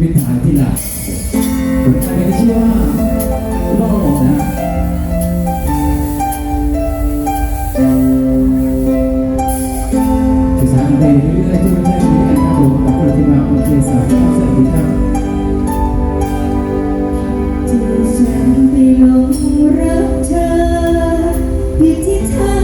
วิถาที่หลักทยไม่เชื่อว่าล่อหลอกนะภาษาอังกฤษเรื่อยๆที่มันได้ดีนะครับผมขอบคุณที่มาคุณเจสันสวัสดีครับที่ฉันไปลงรักเธออยู่ที่เธอ